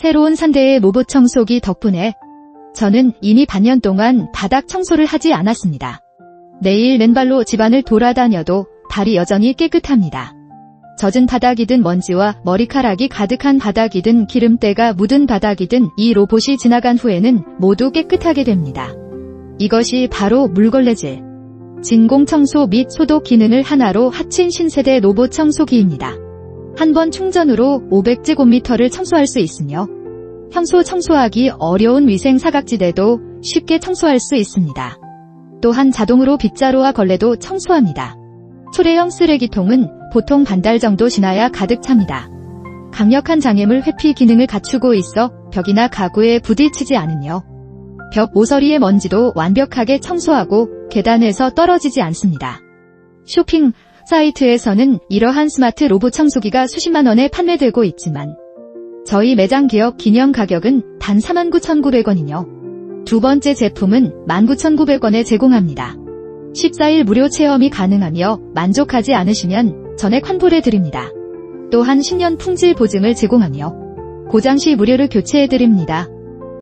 새로운 산대의 로봇 청소기 덕분에 저는 이미 반년 동안 바닥 청소를 하지 않았습니다. 내일 맨발로 집안을 돌아다녀도 발이 여전히 깨끗합니다. 젖은 바닥이든 먼지와 머리카락이 가득한 바닥이든 기름때가 묻은 바닥이든 이 로봇이 지나간 후에는 모두 깨끗하게 됩니다. 이것이 바로 물걸레질. 진공 청소 및 소독 기능을 하나로 합친 신세대 로봇 청소기입니다. 한 번 충전으로 500제곱미터를 청소할 수 있으며 평소 청소하기 어려운 위생 사각지대도 쉽게 청소할 수 있습니다. 또한 자동으로 빗자루와 걸레도 청소합니다. 초래형 쓰레기통은 보통 반달 정도 지나야 가득 찹니다. 강력한 장애물 회피 기능을 갖추고 있어 벽이나 가구에 부딪히지 않으며 벽 모서리의 먼지도 완벽하게 청소하고 계단에서 떨어지지 않습니다. 쇼핑 사이트에서는 이러한 스마트 로봇 청소기가 수십만 원에 판매되고 있지만 저희 매장 기업 기념 가격은 단 49,900원이며 두 번째 제품은 19,900원에 제공합니다. 14일 무료 체험이 가능하며 만족하지 않으시면 전액 환불해 드립니다. 또한 10년 품질 보증을 제공하며 고장 시 무료로 교체해 드립니다.